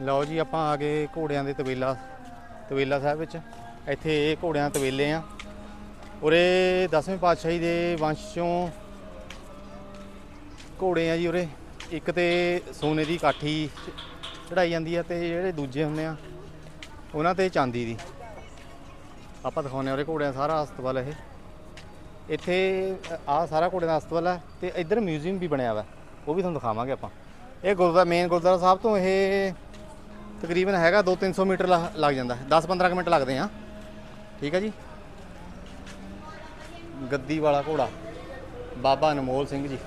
ਲਓ ਜੀ, ਆਪਾਂ ਆ ਗਏ ਘੋੜਿਆਂ ਦੇ ਤਵੇਲਾ ਤਵੇਲਾ ਸਾਹਿਬ ਵਿੱਚ। ਇੱਥੇ ਇਹ ਘੋੜਿਆਂ ਦੇ ਤਵੇਲੇ ਆ। ਉਰੇ 10ਵੇਂ ਪਾਤਸ਼ਾਹੀ ਦੇ ਵੰਸ਼ ਚੋਂ ਘੋੜੇ ਆ ਜੀ ਉਰੇ। ਇੱਕ ਤੇ ਸੋਨੇ ਦੀ ਕਾਠੀ ਚ- ਚੜਾਈ ਜਾਂਦੀ ਆ ਤੇ ਜਿਹੜੇ ਦੂਜੇ ਹੁੰਦੇ ਆ, ਉਹਨਾਂ ਤੇ ਚਾਂਦੀ ਦੀ। ਆਪਾਂ ਦਿਖਾਉਂਦੇ ਆ ਉਰੇ ਘੋੜਿਆਂ ਦਾ ਸਾਰਾ ਅਸਤਬਲ ਇਹ। ਇੱਥੇ ਆ ਸਾਰਾ ਘੋੜਿਆਂ ਦਾ ਅਸਤਬਲ ਹੈ ਤੇ ਇੱਧਰ ਮਿਊਜ਼ੀਅਮ ਵੀ ਬਣਿਆ ਵਾ। ਉਹ ਵੀ ਤੁਹਾਨੂੰ ਦਿਖਾਵਾਂਗੇ ਆਪਾਂ। ਇਹ ਗੁਰਦੁਆਰਾ ਮੇਨ ਗੁਰਦੁਆਰਾ ਸਾਹਿਬ ਤੋਂ ਇਹ ਤਕਰੀਬਨ ਹੈਗਾ 2-300 ਮੀਟਰ ਲੱਗ ਜਾਂਦਾ 10-15 ਮਿੰਟ ਲੱਗਦੇ ਆ। ਠੀਕ ਹੈ ਜੀ? ਗੱਦੀ ਵਾਲਾ ਘੋੜਾ। ਬਾਬਾ ਅਨਮੋਲ ਸਿੰਘ ਜੀ।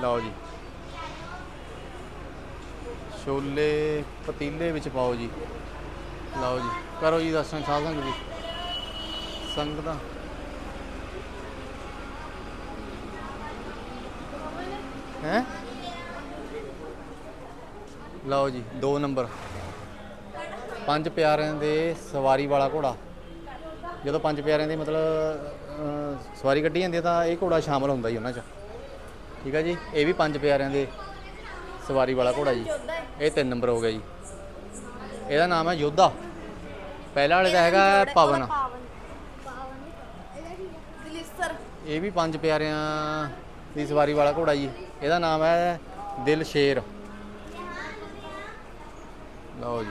ਲਓ ਜੀ। ਛੋਲੇ ਪਤੀਲੇ ਵਿੱਚ ਪਾਓ ਜੀ। ਲਓ ਜੀ। ਕਰੋ ਜੀ ਦਰਸ਼ਨ ਸਾਧ ਸੰਗਤ ਜੀ। ਸੰਗਤਾਂ ਹੈ? ਲਓ ਜੀ 2 ਨੰਬਰ। ਪੰਜ ਪਿਆਰਿਆਂ ਦੇ ਸਵਾਰੀ ਵਾਲਾ ਘੋੜਾ। ਜਦੋਂ ਪੰਜ ਪਿਆਰਿਆਂ ਦੀ ਮਤਲਬ ਸਵਾਰੀ ਕੱਢੀ ਜਾਂਦੀ ਹੈ ਤਾਂ ਇਹ ਘੋੜਾ ਸ਼ਾਮਲ ਹੁੰਦਾ ਜੀ ਉਹਨਾਂ 'ਚ। ਠੀਕ ਹੈ ਜੀ? ਇਹ ਵੀ ਪੰਜ ਪਿਆਰਿਆਂ ਦੇ ਸਵਾਰੀ ਵਾਲਾ ਘੋੜਾ ਜੀ। ਇਹ 3 ਨੰਬਰ ਹੋ ਗਿਆ ਜੀ। ਇਹਦਾ ਨਾਮ ਹੈ ਯੋਧਾ। ਪਹਿਲਾ ਵਾਲੇ ਦਾ ਹੈਗਾ ਪਵਨ। ਇਹ ਵੀ ਪੰਜ ਪਿਆਰਿਆਂ ਦੀ ਸਵਾਰੀ ਵਾਲਾ ਘੋੜਾ ਜੀ। ਇਹਦਾ ਨਾਮ ਹੈ ਦਿਲ ਸ਼ੇਰ ਲਓ ਜੀ।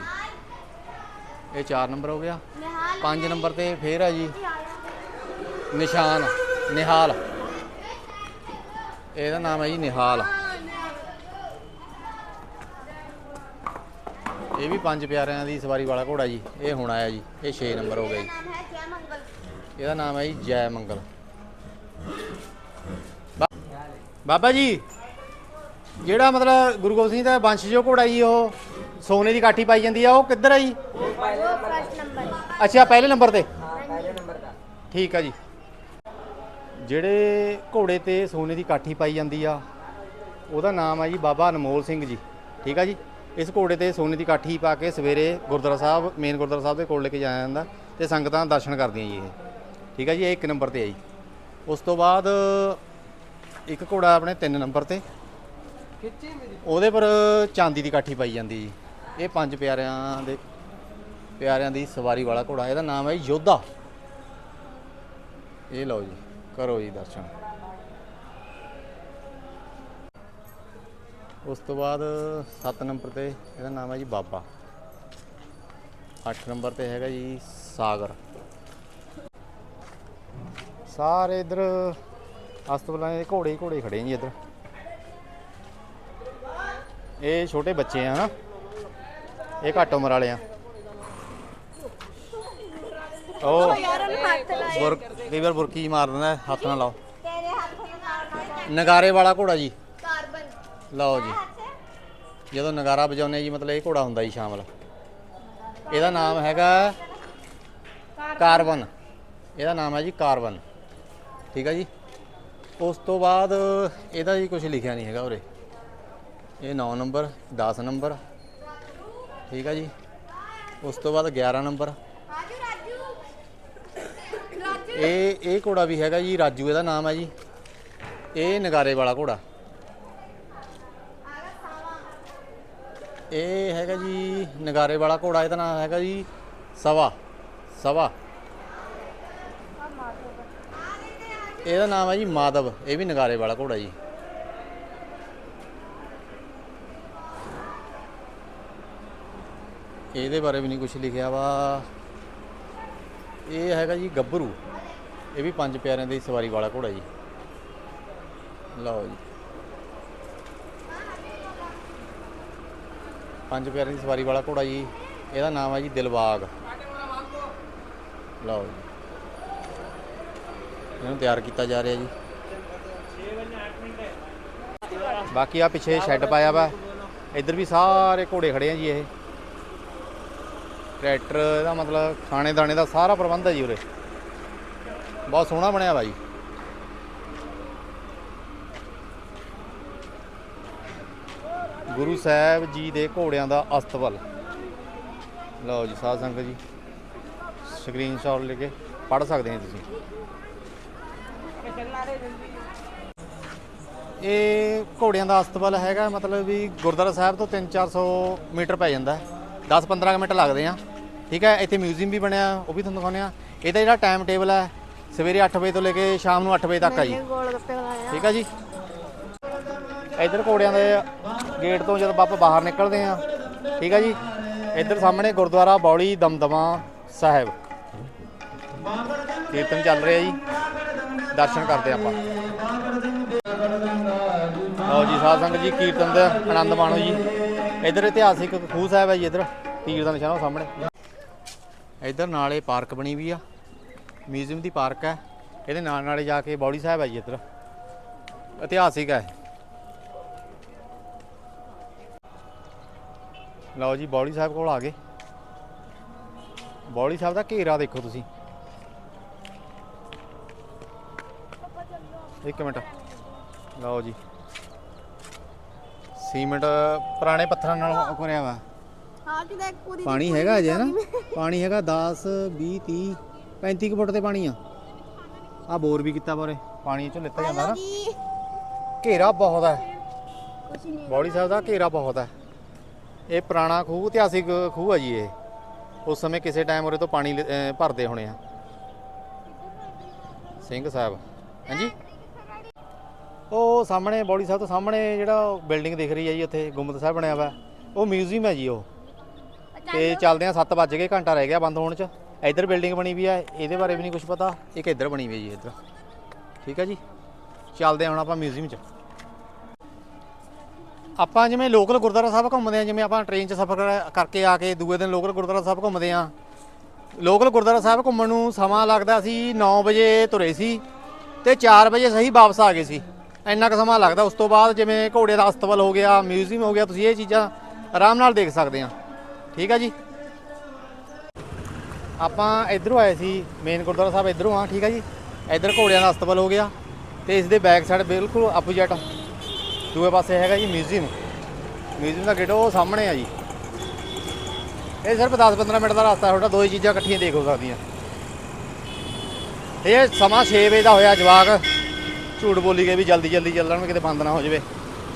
ਇਹ 4 ਨੰਬਰ ਹੋ ਗਿਆ। ਨਿਹਾਲ 5 ਨੰਬਰ ਤੇ ਫੇਰ ਆ ਜੀ। ਨਿਸ਼ਾਨ, ਨਿਹਾਲ। ਇਹਦਾ ਨਾਮ ਹੈ ਜੀ ਨਿਹਾਲ। ਇਹ ਵੀ ਪੰਜ ਪਿਆਰਿਆਂ ਦੀ ਸਵਾਰੀ ਵਾਲਾ ਘੋੜਾ ਜੀ। ਇਹ ਹੁਣ ਆਇਆ ਜੀ। ਇਹ 6 ਨੰਬਰ ਹੋ ਗਿਆ ਜੀ। ਇਹਦਾ ਨਾਮ ਹੈ ਜੀ ਜੈ ਮੰਗਲ। ਬਾਬਾ ਜੀ, ਜਿਹੜਾ ਮਤਲਬ ਗੁਰੂ ਗੋਬਿੰਦ ਸਿੰਘ ਦਾ ਵੰਸ਼ ਜੋ ਘੋੜਾ ਜੀ ਉਹ ਸੋਨੇ ਦੀ ਕਾਠੀ ਪਾਈ ਜਾਂਦੀ ਆ, ਉਹ ਕਿੱਧਰ ਆ ਜੀ? ਉਹ ਫਸਟ ਨੰਬਰ ਅੱਛਾ, ਪਹਿਲੇ ਨੰਬਰ ਤੇ। ਠੀਕ ਆ ਜੀ। ਜਿਹੜੇ ਘੋੜੇ ਤੇ ਸੋਨੇ ਦੀ ਕਾਠੀ ਪਾਈ ਜਾਂਦੀ ਆ, ਉਹਦਾ ਨਾਮ ਆ ਜੀ ਬਾਬਾ ਅਨਮੋਲ ਸਿੰਘ ਜੀ। ਠੀਕ ਆ ਜੀ? ਇਸ ਘੋੜੇ ਤੇ ਸੋਨੇ ਦੀ ਕਾਠੀ ਪਾ ਕੇ ਸਵੇਰੇ ਗੁਰਦੁਆਰਾ ਸਾਹਿਬ, ਮੇਨ ਗੁਰਦੁਆਰਾ ਸਾਹਿਬ ਦੇ ਕੋਲ ਲੈ ਕੇ ਜਾਇਆ ਜਾਂਦਾ, ਤੇ ਸੰਗਤਾਂ ਦਰਸ਼ਨ ਕਰਦੀਆਂ ਜੀ ਇਹ। ਠੀਕ ਆ ਜੀ? ਇਹ ਇੱਕ ਨੰਬਰ ਤੇ ਆ ਜੀ। ਉਸ ਤੋਂ ਬਾਅਦ ਇੱਕ ਘੋੜਾ ਆਪਣੇ 3 ਨੰਬਰ ਤੇ। ਉਹਦੇ ਪਰ ਚਾਂਦੀ ਦੀ ਕਾਠੀ ਪਾਈ ਜਾਂਦੀ ਜੀ। ਇਹ ਪੰਜ ਪਿਆਰਿਆਂ ਦੇ ਪਿਆਰਿਆਂ ਦੀ ਸਵਾਰੀ ਵਾਲਾ ਘੋੜਾ, ਇਹਦਾ ਨਾਮ ਹੈ ਯੋਧਾ। ਇਹ ਲਓ ਜੀ, ਕਰੋ ਜੀ ਦਰਸ਼ਨ। ਉਸ ਤੋਂ ਬਾਅਦ 7 ਨੰਬਰ ਤੇ ਇਹਦਾ ਨਾਮ ਹੈ ਜੀ ਬਾਬਾ। 8 ਨੰਬਰ ਤੇ ਹੈਗਾ ਜੀ ਸਾਗਰ। ਸਾਰੇ ਇਧਰ ਅਸਤਬਲਾਂ ਦੇ ਘੋੜੇ ਹੀ ਘੋੜੇ ਖੜੇ ਜੀ ਇਧਰ। ਇਹ ਛੋਟੇ ਬੱਚੇ ਆ ਹਨਾ। ਇਹ ਘੱਟ ਉਮਰ ਵਾਲੇ ਆ। ਉਹ ਯਾਰ ਬੁਰ ਕਈ ਵਾਰ ਬੁਰਕੀ ਮਾਰ ਦਿੰਦਾ, ਹੱਥ ਨਾਲ ਲਾਓ। ਨਗਾਰੇ ਵਾਲਾ ਘੋੜਾ ਜੀ। ਕਾਰਬਨ ਲਓ ਜੀ। ਜਦੋਂ ਨਗਾਰਾ ਵਜਾਉਂਦੇ ਜੀ, ਮਤਲਬ ਇਹ ਘੋੜਾ ਹੁੰਦਾ ਜੀ ਸ਼ਾਮਲ। ਇਹਦਾ ਨਾਮ ਹੈਗਾ ਕਾਰਬਨ। ਇਹਦਾ ਨਾਮ ਹੈ ਜੀ ਕਾਰਬਨ। ਠੀਕ ਹੈ ਜੀ? ਉਸ ਤੋਂ ਬਾਅਦ ਇਹਦਾ ਜੀ ਕੁਝ ਲਿਖਿਆ ਨਹੀਂ ਹੈਗਾ ਉਰੇ। ਇਹ 9 ਨੰਬਰ 10 ਨੰਬਰ। ਠੀਕ ਹੈ ਜੀ। ਉਸ ਤੋਂ ਬਾਅਦ 11 ਨੰਬਰ। ਇਹ ਇਹ ਘੋੜਾ ਵੀ ਹੈਗਾ ਜੀ ਰਾਜੂ ਇਹਦਾ ਨਾਮ ਹੈ ਜੀ। ਇਹ ਨਗਾਰੇ ਵਾਲਾ ਘੋੜਾ। ਇਹ ਹੈਗਾ ਜੀ ਨਗਾਰੇ ਵਾਲਾ ਘੋੜਾ ਇਹਦਾ ਨਾਮ ਹੈਗਾ ਜੀ ਸਵਾ। ਸਵਾ। ਆ। ਇਹਦਾ ਨਾਮ ਹੈ ਜੀ ਮਾਧਵ ਇਹ ਵੀ ਨਗਾਰੇ ਵਾਲਾ ਘੋੜਾ ਜੀ। ਇਹਦੇ ਬਾਰੇ ਵੀ ਨਹੀਂ ਕੁਝ ਲਿਖਿਆ ਵਾ। ਇਹ ਹੈਗਾ ਜੀ ਗੱਭਰੂ। ਇਹ ਵੀ ਪੰਜ ਪਿਆਰਿਆਂ ਦੀ ਸਵਾਰੀ ਵਾਲਾ ਘੋੜਾ ਜੀ। ਲਓ ਜੀ। ਪੰਜ ਪਿਆਰਿਆਂ ਦੀ ਸਵਾਰੀ ਵਾਲਾ ਘੋੜਾ ਜੀ। ਇਹਦਾ ਨਾਮ ਹੈ ਜੀ ਦਿਲਬਾਗ। ਲਓ ਜੀ। ਇਹਨੂੰ ਤਿਆਰ ਕੀਤਾ ਜਾ ਰਿਹਾ ਜੀ। ਬਾਕੀ ਆ ਪਿੱਛੇ ਸ਼ੈੱਡ ਪਾਇਆ ਵਾ। ਇੱਧਰ ਵੀ ਸਾਰੇ ਘੋੜੇ ਖੜੇ ਆ ਜੀ ਇਹ। ਟਰੈਕਟਰ ਇਹਦਾ ਮਤਲਬ ਖਾਣੇ ਦਾਣੇ ਦਾ ਸਾਰਾ ਪ੍ਰਬੰਧ ਹੈ ਜੀ ਉਰੇ। ਬਹੁਤ ਸੋਹਣਾ ਬਣਿਆ ਵਾ ਜੀ ਗੁਰੂ ਸਾਹਿਬ ਜੀ ਦੇ ਘੋੜਿਆਂ ਦਾ ਅਸਤਬਲ। ਲਓ ਜੀ, ਸਾਧ ਸੰਗਤ ਜੀ। ਸਕਰੀਨਸ਼ਾਟ ਲੈ ਕੇ ਪੜ੍ਹ ਸਕਦੇ ਹੋ ਤੁਸੀਂ। ਇਹ ਘੋੜਿਆਂ ਦਾ ਅਸਤਬਲ ਹੈਗਾ, ਮਤਲਬ ਵੀ ਗੁਰਦੁਆਰਾ ਸਾਹਿਬ ਤੋਂ 3-400 ਮੀਟਰ ਪੈ ਜਾਂਦਾ। 10-15 ਮਿੰਟ ਲੱਗਦੇ ਆ। ਠੀਕ ਹੈ ਇੱਥੇ ਮਿਊਜ਼ੀਅਮ ਵੀ ਬਣਿਆ ਉਹ ਵੀ ਤੁਹਾਨੂੰ ਦਿਖਾਉਂਦੇ ਆ ਇਹਦਾ ਜਿਹੜਾ ਟਾਈਮ ਟੇਬਲ ਹੈ ਸਵੇਰੇ 8 ਵਜੇ ਤੋਂ ਲੈ ਕੇ ਸ਼ਾਮ ਨੂੰ 8 ਵਜੇ ਤੱਕ ਆ ਜੀ। ਠੀਕ ਆ ਜੀ। ਇੱਧਰ ਘੋੜਿਆਂ ਦੇ ਗੇਟ ਤੋਂ ਜਦੋਂ ਆਪਾਂ ਬਾਹਰ ਨਿਕਲਦੇ ਆ ਠੀਕ ਆ ਜੀ। ਇੱਧਰ ਸਾਹਮਣੇ ਗੁਰਦੁਆਰਾ ਬੌਲੀ ਦਮਦਮਾ ਸਾਹਿਬ। ਕੀਰਤਨ ਚੱਲ ਰਿਹਾ ਜੀ। ਦਰਸ਼ਨ ਕਰਦੇ ਆਪਾਂ। ਲਓ ਜੀ ਸਾਧ ਸੰਗਤ ਜੀ ਕੀਰਤਨ ਦਾ ਆਨੰਦ ਮਾਣੋ ਜੀ। ਇੱਧਰ ਇਤਿਹਾਸਿਕ ਖੂਹ ਸਾਹਿਬ ਹੈ ਜੀ ਇੱਧਰ। ਤੀਰ ਦਾ ਨਿਸ਼ਾਨ ਉਹ ਸਾਹਮਣੇ। ਇੱਧਰ ਨਾਲੇ ਪਾਰਕ ਬਣੀ ਵੀ ਆ। ਮਿਊਜ਼ੀਅਮ ਦੀ ਪਾਰਕ ਹੈ। ਇਹਦੇ ਨਾਲ ਨਾਲੇ ਜਾ ਕੇ ਬੌਲੀ ਸਾਹਿਬ ਹੈ ਜੀ ਇੱਧਰ। ਇਤਿਹਾਸਿਕ ਹੈ ਲਓ ਜੀ ਬੌਲੀ ਸਾਹਿਬ ਕੋਲ ਆ ਗਏ। ਬੌਲੀ ਸਾਹਿਬ ਦਾ ਘੇਰਾ ਦੇਖੋ ਤੁਸੀਂ। ਇੱਕ ਮਿੰਟ। ਲਓ ਜੀ। ਸੀਮੈਂਟ ਪੁਰਾਣੇ ਪੱਥਰਾਂ ਨਾਲ ਕਰਿਆ ਵਾ। ਹਾਂ ਪੂਰੀ ਪਾਣੀ ਹੈਗਾ ਅਜੇ ਨਾ? ਪਾਣੀ ਹੈਗਾ 10 20 30 35 ਕੁ ਫੁੱਟ ਤੇ ਪਾਣੀ ਆ। ਆ ਬੋਰ ਵੀ ਕੀਤਾ ਬਾਰੇ ਪਾਣੀ ਚੋਂ ਲਿੱਤਾ ਜਾਂਦਾ ਨਾ। ਘੇਰਾ ਬਹੁਤ ਹੈ ਕੁਛ ਨਹੀਂ ਬੌੜੀ ਸਾਹਿਬ ਦਾ ਘੇਰਾ ਬਹੁਤ ਹੈ ਇਹ ਪੁਰਾਣਾ ਖੂਹ ਇਤਿਹਾਸਿਕ ਖੂਹ ਹੈ ਜੀ ਇਹ। ਉਸ ਸਮੇਂ ਕਿਸੇ ਟਾਈਮ ਉਰੇ ਤੋਂ ਪਾਣੀ ਲ- ਅਹ ਭਰਦੇ ਹੋਣੇ ਆ। ਸਿੰਘ ਸਾਹਿਬ। ਹਾਂਜੀ? ਉਹ ਸਾਹਮਣੇ ਬੌੜੀ ਸਾਹਿਬ ਤੋਂ ਸਾਹਮਣੇ ਜਿਹੜਾ ਬਿਲਡਿੰਗ ਦਿਖ ਰਹੀ ਹੈ ਜੀ ਉੱਥੇ ਗੁੰਮਤ ਸਾਹਿਬ ਬਣਿਆ ਵਾ। ਉਹ ਮਿਊਜ਼ੀਅਮ ਹੈ ਜੀ ਉਹ। ਤੇ ਚੱਲਦੇ ਆ 7 ਵੱਜ ਗਏ, ਘੰਟਾ ਰਹਿ ਗਿਆ ਬੰਦ ਹੋਣ ਚ। ਇੱਧਰ ਬਿਲਡਿੰਗ ਬਣੀ ਵੀ ਹੈ ਇਹਦੇ ਬਾਰੇ ਵੀ ਨਹੀਂ ਕੁਝ ਪਤਾ। ਇੱਕ ਇੱਧਰ ਬਣੀ ਵੀ ਹੈ ਜੀ, ਇੱਧਰ। ਠੀਕ ਹੈ ਜੀ? ਚੱਲਦੇ ਆ ਹੁਣ ਆਪਾਂ ਮਿਊਜ਼ੀਅਮ ਚ। ਆਪਾਂ ਜਿਵੇਂ ਲੋਕਲ ਗੁਰਦੁਆਰਾ ਸਾਹਿਬ ਘੁੰਮਦੇ ਆ ਜਿਵੇਂ ਆਪਾਂ ਟ੍ਰੇਨ 'ਚ ਸਫ਼ਰ ਕਰਕੇ ਆ ਕੇ ਦੂਏ ਦਿਨ ਲੋਕਲ ਗੁਰਦੁਆਰਾ ਸਾਹਿਬ ਘੁੰਮਦੇ ਆ ਲੋਕਲ ਗੁਰਦੁਆਰਾ ਸਾਹਿਬ ਘੁੰਮਣ ਨੂੰ ਸਮਾਂ ਲੱਗਦਾ ਸੀ 9 ਵਜੇ ਤੁਰੇ ਸੀ ਤੇ 4 ਵਜੇ ਸਹੀ ਵਾਪਸ ਆ ਗਏ ਸੀ। ਇੰਨਾ ਕੁ ਸਮਾਂ ਲੱਗਦਾ। ਉਸ ਤੋਂ ਬਾਅਦ ਜਿਵੇਂ ਘੋੜੇ ਦਾ ਅਸਤਵਲ ਹੋ ਗਿਆ ਮਿਊਜ਼ੀਅਮ ਹੋ ਗਿਆ, ਤੁਸੀਂ ਇਹ ਚੀਜ਼ਾਂ ਆਰਾਮ ਨਾਲ ਦੇਖ ਸਕਦੇ ਆ ਠੀਕ ਆ ਜੀ। ਆਪਾਂ ਇਧਰੋਂ ਆਏ ਸੀ ਮੇਨ ਗੁਰਦੁਆਰਾ ਸਾਹਿਬ ਇਧਰੋਂ ਆ, ਠੀਕ ਆ ਜੀ। ਇਧਰ ਘੋੜਿਆਂ ਦਾ ਅਸਤਬਲ ਹੋ ਗਿਆ ਤੇ ਇਸ ਦੇ ਬੈਕ ਸਾਈਡ ਬਿਲਕੁਲ ਆਪੋਜਿਟ ਦੂਏ ਪਾਸੇ ਹੈਗਾ ਜੀ ਮਿਊਜ਼ੀਅਮ ਮਿਊਜ਼ੀਅਮ ਦਾ ਗੇਟ ਉਹ ਸਾਹਮਣੇ ਆ ਜੀ। ਇਹ ਸਿਰਫ 10-15 ਮਿੰਟ ਦਾ ਰਸਤਾ ਤੁਹਾਡਾ ਦੋ ਹੀ ਚੀਜ਼ਾਂ ਇਕੱਠੀਆਂ ਦੇਖ ਹੋ ਸਕਦੀਆਂ। ਇਹ ਸਮਾਂ 6 ਵਜੇ ਦਾ ਹੋਇਆ ਜਵਾਕ। ਝੂਠ ਬੋਲੀ ਗਏ ਵੀ ਜਲਦੀ ਜਲਦੀ ਚੱਲਣ ਕਿਤੇ ਬੰਦ ਨਾ ਹੋ ਜਾਵੇ।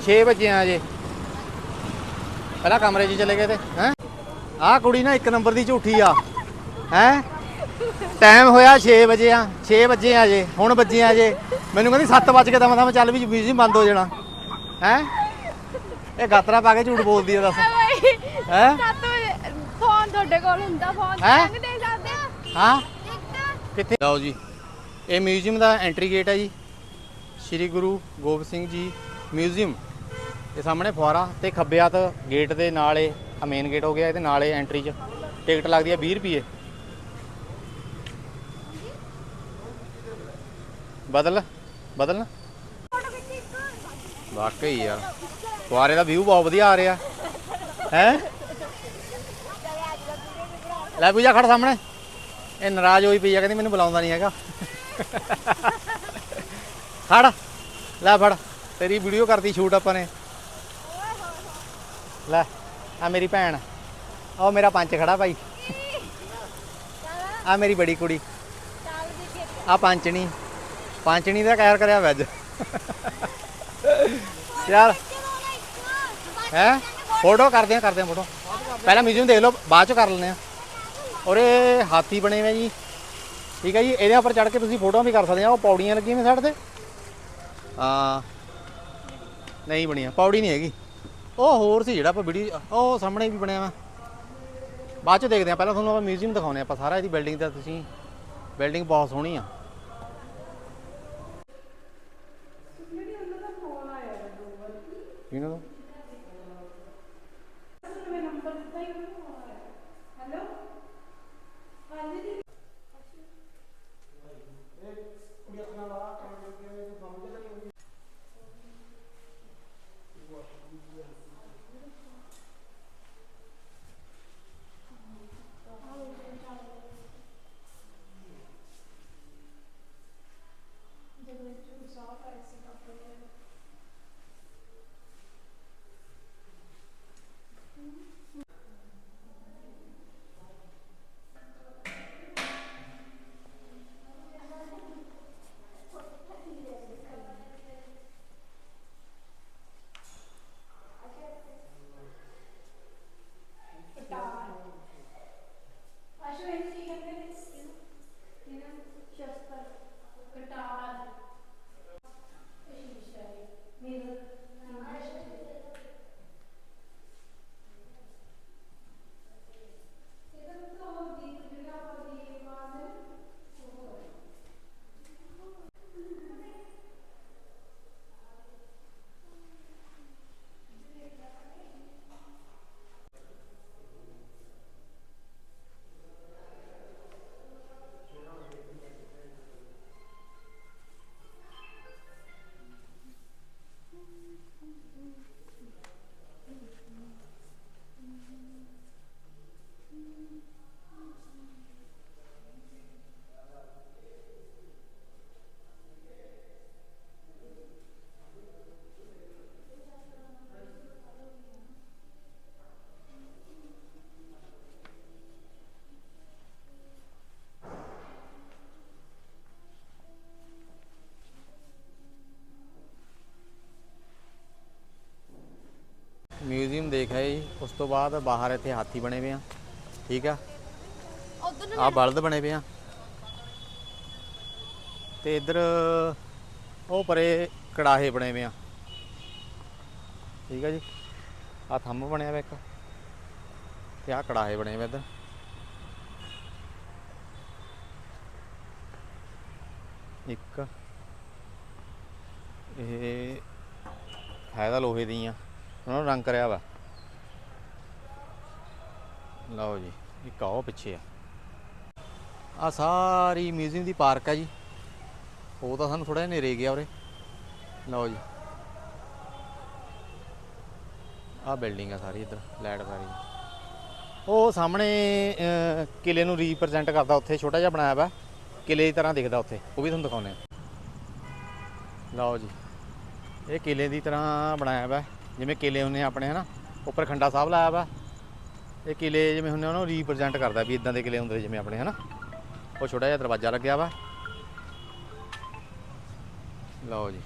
6 ਵਜੇ ਆ ਜੇ। ਪਹਿਲਾਂ ਕਮਰੇ 'ਚ ਚਲੇ ਗਏ ਤੇ, ਹੈ? ਆਹ ਕੁੜੀ ਨਾ ਇੱਕ ਨੰਬਰ ਦੀ ਝੂਠੀ ਆ। ਹੈ? ਟਾਈਮ ਹੋਇਆ 6 ਵਜੇ ਆ 6 ਵਜੇ ਆ ਜੇ ਹੁਣ ਵੱਜੇ ਆ ਜੇ। ਮੈਨੂੰ ਕਹਿੰਦੀ 7 ਵਜ ਕੇ ਦਮ ਦਮ ਚੱਲ ਵੀ ਮਿਊਜ਼ੀਅਮ ਬੰਦ ਹੋ ਜਾਣਾ। ਹੈ? ਇਹ ਗਾਤਰਾ ਪਾ ਕੇ ਝੂਠ ਬੋਲਦੀ ਆ ਦੱਸ। ਹੈ? ਸੱਤ ਵਜੇ ਫੋਨ ਤੁਹਾਡੇ ਕੋਲ ਹੁੰਦਾ ਫੋਨ? ਤੇ ਦੇ ਸਕਦੇ ਆ। ਹਾਂ? ਕਿੱਥੇ ਲਓ ਜੀ ਇਹ ਮਿਊਜ਼ੀਅਮ ਦਾ ਐਂਟਰੀ ਗੇਟ ਹੈ ਜੀ। ਸ਼੍ਰੀ ਗੁਰੂ ਗੋਬਿੰਦ ਸਿੰਘ ਜੀ ਮਿਊਜ਼ੀਅਮ ਇਹ ਸਾਹਮਣੇ ਫੁਆਰਾ ਤੇ ਖੱਬੇ ਹੱਥ ਗੇਟ ਦੇ ਨਾਲ ਇਹ ਮੇਨ ਗੇਟ ਹੋ ਗਿਆ ਇਹਦੇ ਨਾਲੇ ਐਂਟਰੀ 'ਚ। ਟਿਕਟ ਲੱਗਦੀ ਹੈ 20 ਰੁਪਏ। ਬਦਲ ਬਦਲ ਨਾ। ਵਾਕਈ ਯਾਰ ਫੁਆਰੇ ਦਾ ਵਿਊ ਬਹੁਤ ਵਧੀਆ ਆ ਰਿਹਾ। ਹੈ? ਲੈ ਪੂਜਾ ਖੜ ਸਾਹਮਣੇ। ਇਹ ਨਾਰਾਜ਼ ਹੋਈ ਪਈ ਆ, ਕਹਿੰਦੀ ਮੈਨੂੰ ਬੁਲਾਉਂਦਾ ਨਹੀਂ ਹੈਗਾ। ਖੜ, ਲੈ ਫੜ। ਤੇਰੀ ਵੀਡੀਓ ਕਰਤੀ ਸ਼ੂਟ ਆਪਾਂ ਨੇ। ਲੈ। ਆ ਮੇਰੀ ਭੈਣ। ਉਹ ਮੇਰਾ ਪੰਚ ਖੜਾ ਭਾਈ। ਆ ਮੇਰੀ ਬੜੀ ਕੁੜੀ। ਚੱਲ ਦੇਖੀਏ ਆ ਪੰਚਣੀ। ਪੰਚਣੀ ਦਾ ਕੈਰ ਕਰਿਆ ਵੈਜ। ਯਾਰ ਹੈ? ਫੋਟੋ ਕਰਦੇ ਆ ਕਰਦੇ ਆ ਫੋਟੋ। ਪਹਿਲਾਂ ਮਿਊਜ਼ੀਅਮ ਦੇਖ ਲਓ, ਬਾਅਦ ਚ ਕਰ ਲੈਂਦੇ ਆ। ਔਰ ਇਹ ਹਾਥੀ ਬਣੇ ਹੋਏ ਜੀ। ਠੀਕ ਹੈ ਜੀ, ਇਹਦੇ ਉੱਪਰ ਚੜ ਕੇ ਤੁਸੀਂ ਫੋਟੋਆਂ ਵੀ ਕਰ ਸਕਦੇ ਆ। ਉਹ ਪੌੜੀਆਂ ਲੱਗੀਆਂ ਨੇ ਸਾਈਡ ਤੇ। ਆ ਨਹੀਂ ਬਣੀਆਂ, ਪੌੜੀ ਨਹੀਂ ਹੈਗੀ। ਉਹ ਹੋਰ ਸੀ ਜਿਹੜਾ ਆਪਾਂ ਵੀਡੀਓ ਉਹ ਸਾਹਮਣੇ ਵੀ ਬਣਿਆ ਵਾ। ਬਾਅਦ ਚ ਦੇਖਦੇ ਆ ਪਹਿਲਾਂ ਤੁਹਾਨੂੰ ਆਪਾਂ ਮਿਊਜ਼ੀਅਮ ਦਿਖਾਉਨੇ ਆਪਾਂ ਸਾਰਾ ਇਹਦੀ ਬਿਲਡਿੰਗ ਦਾ ਤੁਸੀਂ। ਬਿਲਡਿੰਗ ਬਹੁਤ ਸੋਹਣੀ ਆ। ਇਹਨਾਂ ਦਾ? ਆਏ ਜੀ। ਉਸ ਤੋਂ ਬਾਅਦ ਬਾਹਰ ਇੱਥੇ ਹਾਥੀ ਬਣੇ ਹੋਏ ਆ। ਠੀਕ ਆ? ਉਧਰ ਆ ਬਲਦ ਬਣੇ ਪਏ ਆ। ਤੇ ਇੱਧਰ ਉਹ ਪਰੇ ਕੜਾਹੇ ਬਣੇ ਹੋਏ ਆ। ਠੀਕ ਆ ਜੀ? ਆ ਥੰਮ ਬਣਿਆ ਵਾ ਇੱਕ। ਤੇ ਆ ਕੜਾਹੇ ਬਣੇ ਹੋਏ ਇੱਧਰ। ਇੱਕ। ਇਹ ਹੈ ਤਾਂ ਲੋਹੇ ਦੀਆਂ ਉਹਨਾਂ ਨੂੰ ਰੰਗ ਕਰਿਆ ਵਾ। ਲਓ ਜੀ, ਇੱਕ ਆਓ ਪਿੱਛੇ ਆ। ਆ ਸਾਰੀ ਮਿਊਜ਼ੀਅਮ ਦੀ ਪਾਰਕ ਆ ਜੀ। ਉਹ ਤਾਂ ਸਾਨੂੰ ਥੋੜਾ ਜਿਹਾ ਨੇਰੇ ਗਿਆ ਉਰੇ। ਲਓ ਜੀ। ਆ ਬਿਲਡਿੰਗ ਆ ਸਾਰੀ ਇੱਧਰ, ਲਾਈਟ ਸਾਰੀ ਉਹ ਸਾਹਮਣੇ ਕਿਲੇ ਨੂੰ ਰੀਪਰੈਜ਼ੈਂਟ ਕਰਦਾ ਉੱਥੇ, ਛੋਟਾ ਜਿਹਾ ਬਣਾਇਆ ਵਾ। ਕਿਲੇ ਦੀ ਤਰ੍ਹਾਂ ਦਿਖਦਾ ਉੱਥੇ, ਉਹ ਵੀ ਤੁਹਾਨੂੰ ਦਿਖਾਉਂਦੇ ਲਓ ਜੀ। ਇਹ ਕਿਲੇ ਦੀ ਤਰ੍ਹਾਂ ਬਣਾਇਆ ਵਾ। ਜਿਵੇਂ ਕਿਲੇ ਹੁੰਦੇ ਆ ਆਪਣੇ, ਹਨਾ। ਉੱਪਰ ਖੰਡਾ ਸਾਹਿਬ ਲਾਇਆ ਵਾ। ਇਹ ਕਿਲੇ ਜਿਵੇਂ ਹੁੰਦੇ ਉਹਨਾਂ ਨੂੰ ਰੀਪਰੈਜ਼ੈਂਟ ਕਰਦਾ ਵੀ ਇਦਾਂ ਦੇ ਕਿਲੇ ਹੁੰਦੇ ਜਿਵੇਂ ਆਪਣੇ, ਹਨਾ? ਉਹ ਛੋਟਾ ਜਿਹਾ ਦਰਵਾਜ਼ਾ ਲੱਗਿਆ ਵਾ। ਲਓ ਜੀ।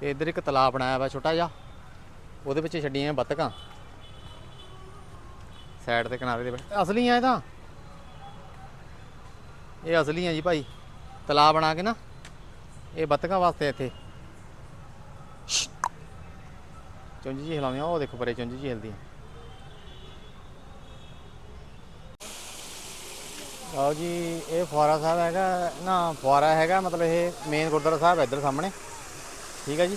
ਤੇ ਇੱਧਰ ਇੱਕ ਤਲਾਬ ਬਣਾਇਆ ਵਾ ਛੋਟਾ ਜਿਹਾ। ਉਹਦੇ ਵਿੱਚ ਛੱਡੀਆਂ ਬੱਤਕਾਂ। ਸਾਈਡ ਤੇ ਕਿਨਾਰੇ ਦੇ ਵਿੱਚ ਅਸਲੀ ਆ ਇਹ ਤਾਂ। ਇਹ ਅਸਲੀ ਆ ਜੀ ਭਾਈ। ਤਲਾਬ ਬਣਾ ਕੇ ਨਾ, ਇਹ ਬੱਤਕਾਂ ਵਾਸਤੇ ਇੱਥੇ। ਚੁੰਝ ਜੀ ਹਿਲਾਉਂਦੀਆਂ ਉਹ ਦੇਖੋ ਪਰੇ ਚੁੰਝ ਜੀ ਹਿਲਦੀ ਆਓ ਜੀ, ਇਹ ਫੁਆਰਾ ਸਾਹਿਬ ਹੈਗਾ, ਨਾ ਫੁਆਰਾ ਹੈਗਾ, ਮਤਲਬ ਇਹ ਮੇਨ ਗੁਰਦੁਆਰਾ ਸਾਹਿਬ ਇੱਧਰ ਸਾਹਮਣੇ। ਠੀਕ ਹੈ ਜੀ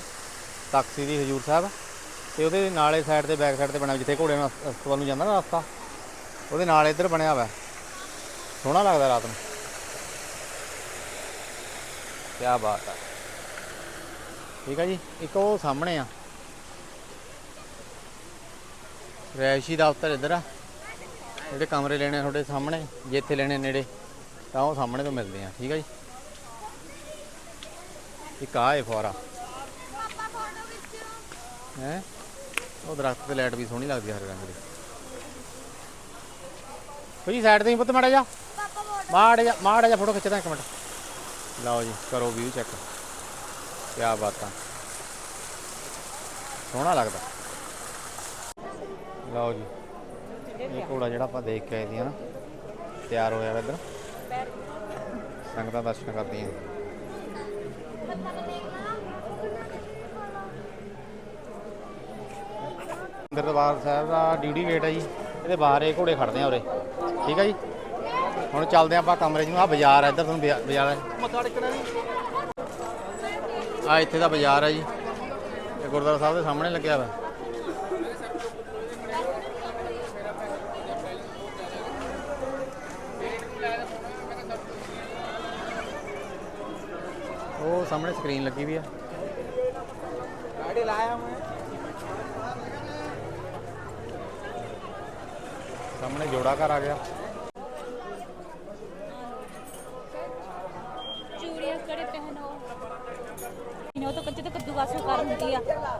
ਤਖਤੀ ਦੀ ਹਜੂਰ ਸਾਹਿਬ। ਤੇ ਉਹਦੇ ਨਾਲੇ ਸਾਈਡ ਤੇ ਬੈਕ ਸਾਈਡ ਤੇ ਬਣਿਆ, ਜਿੱਥੇ ਘੋੜੇ ਨੂੰ ਅਸਤਵਾਲ ਨੂੰ ਜਾਂਦਾ ਨਾ ਰਸਤਾ, ਉਹਦੇ ਨਾਲ ਇੱਧਰ ਬਣਿਆ ਹੋਇਆ ਸੋਹਣਾ ਲੱਗਦਾ ਰਾਤ ਨੂੰ। ਕੀ ਬਾਤ ਆ। ਠੀਕ ਆ ਜੀ, ਇੱਕ ਉਹ ਸਾਹਮਣੇ ਆ। ਰੈਸ਼ੀ ਦਫ਼ਤਰ ਇੱਧਰ ਆ। ਜਿਹੜੇ ਕਮਰੇ ਲੈਣੇ ਆ ਤੁਹਾਡੇ ਸਾਹਮਣੇ ਜੇ ਇੱਥੇ ਲੈਣੇ ਨੇੜੇ, ਤਾਂ ਉਹ ਸਾਹਮਣੇ ਤੋਂ ਮਿਲਦੇ ਆ। ਠੀਕ ਆ ਜੀ। ਇੱਕ ਆ ਹੈ ਫੁਆਰਾ। ਹੈ? ਉਹ ਦਰਖਤ ਤੇ ਲਾਈਟ ਵੀ ਸੋਹਣੀ ਲੱਗਦੀ ਆ ਹਰੇ ਰੰਗ ਦੀ। ਕੋਈ ਸਾਈਡ ਤੇ ਹੀ ਪੁੱਤ ਮਾੜਾ ਜਾ ਪਾਪਾ ਮਾੜਾ ਜਾ ਮਾੜਾ ਜਾ ਫੋਟੋ ਖਿੱਚਦਾ ਇੱਕ ਮਿੰਟ। ਲਓ ਜੀ, ਕਰੋ ਵੀਊ ਚੈੱਕ ਕੀ ਬਾਤਾਂ ਸੋਹਣਾ ਲੱਗਦਾ। ਲਓ ਜੀ, ਇਹ ਘੋੜਾ ਜਿਹੜਾ ਆਪਾਂ ਦੇਖ ਕੇ ਆਏ ਦੀ ਨਾ ਤਿਆਰ ਹੋਇਆ ਵਾ ਇੱਧਰ। ਸੰਗਤਾਂ ਦਰਸ਼ਨ ਕਰਦੀਆਂ। ਦਰਬਾਰ ਸਾਹਿਬ ਦਾ ਡਿਊਟੀ ਗੇਟ ਹੈ ਜੀ, ਇਹਦੇ ਬਾਹਰ ਇਹ ਘੋੜੇ ਖੜਦੇ ਆ ਉਰੇ। ਠੀਕ ਹੈ ਜੀ? ਹੁਣ ਚੱਲਦੇ ਆਪਾਂ ਕਮਰੇ ਨੂੰ। ਆ ਬਾਜ਼ਾਰ ਹੈ ਇੱਧਰ ਤੁਹਾਨੂੰ ਬਾਜ਼ਾ- ਬਾਜ਼ਾਰ ਆ। ਇੱਥੇ ਦਾ ਬਾਜ਼ਾਰ ਹੈ ਜੀ। ਇਹ ਗੁਰਦੁਆਰਾ ਸਾਹਿਬ ਦੇ ਸਾਹਮਣੇ ਲੱਗਿਆ ਵਾ। ਉਹ ਸਾਹਮਣੇ ਸਕਰੀਨ ਲੱਗੀ ਵੀ ਆ। ਸਾਹਮਣੇ ਜੋੜਾ ਘਰ ਆ ਗਿਆ। ਤਾਂ ਕੱਚੇ ਤੇ ਕੱਦੂਕਸ ਕਰ ਹੁੰਦੀ ਆ।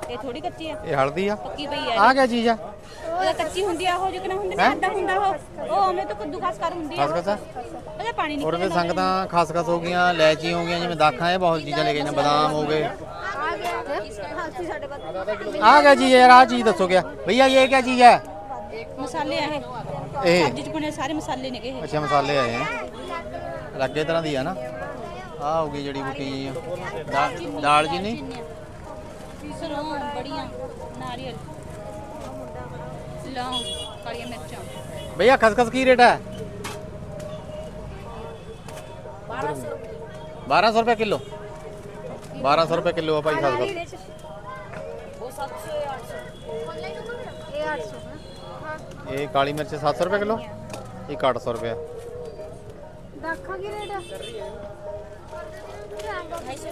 ਇਹ ਥੋੜੀ ਕੱਚੀ ਆ। ਇਹ ਹਲਦੀ ਆ? ਪੱਕੀ ਪਈ ਆ ਆ ਕਿਆ ਚੀਜ਼ ਆ। ਉਹ ਕੱਚੀ ਹੁੰਦੀ ਆ ਉਹ ਜਿਕਣਾ ਹੁੰਦੀ ਨਾ? ਅੱਧਾ ਹੁੰਦਾ ਉਹ। ਉਹ ਉਹਨੇ ਤਾਂ ਕੱਦੂਕਸ ਕਰ ਹੁੰਦੀ ਆ। ਖਸਖਸ ਆ? ਉਹਦਾ ਪਾਣੀ ਔਰ ਨਿਕਲ ਵੀ ਸੰਗਤਾਂ ਖਸਖਸ ਹੋ ਗਈਆਂ ਲੈਚੀ ਹੋ ਗਈਆਂ ਜਿਵੇਂ ਦਾਖਾਂ ਇਹ ਬਹੁਤ ਚੀਜ਼ਾਂ ਲੈ ਕੇ ਜਾਂਦੇ ਬਦਾਮ ਹੋ ਗਏ। ਆ ਗਿਆ। ਹੈ ਯਾਰ ਆ ਚੀਜ਼ ਦੱਸੋ ਕਿਆ? ਭਈਆ ਇਹ ਕਿਆ ਚੀਜ਼ ਹੈ ਮਸਾਲੇ ਆ ਇਹ। ਇਹ? ਸਬਜ਼ੀ ਚ ਬਣੇ ਸਾਰੇ ਮਸਾਲੇ ਨੇਗੇ ਇਹ। ਅੱਛਾ ਮਸਾਲੇ ਆਏ ਆ। ਲੱਗੇ ਤਰ੍ਹਾਂ ਦੀ ਆ ਨਾ? ਆ ਹੋ ਗਈ ਜੜੀ ਬੂਟੀ ਜੀ ਦਾ- ਦਾਲ ਜੀ ਨਹੀਂ? ਸਰੋਂ ਬੜੀਆਂ ਨਾਰੀਅਲ। ਲੌਂਗ ਕਾਲੀਆਂ ਮਿਰਚਾਂ। ਭਈਆ ਖਸਖਸ ਕੀ ਰੇਟ ਹੈ? 1200 ਰੁਪਏ ਕਿਲੋ। 1200 ਰੁਪਏ ਕਿਲੋ ਆ ਭਾਈ ਖਸਖਸ। ਇਹ 800 ਹਾਂ ਇਹ ਕਾਲੀ ਮਿਰਚ 700 ਰੁਪਏ ਕਿਲੋ? ਇਹ 800 ਰੁਪਏ। ਦਾਖਾ ਕੀ ਰੇਟ ਆ? 250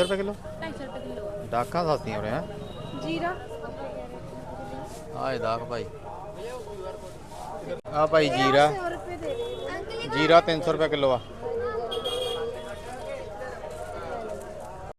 ਰੁਪਏ ਕਿਲੋ? 250 ਰੁਪਏ ਕਿਲੋ ਡਾਕਾਂ ਸਸਤੀਆਂ ਹੋ? ਰਹੀਆਂ ਜੀਰਾ। ਇਹ ਦਾਗ ਭਾਈ। ਆ ਭਾਈ ਜੀਰਾ। ਜੀਰਾ 300 ਰੁਪਏ ਕਿਲੋ ਆ।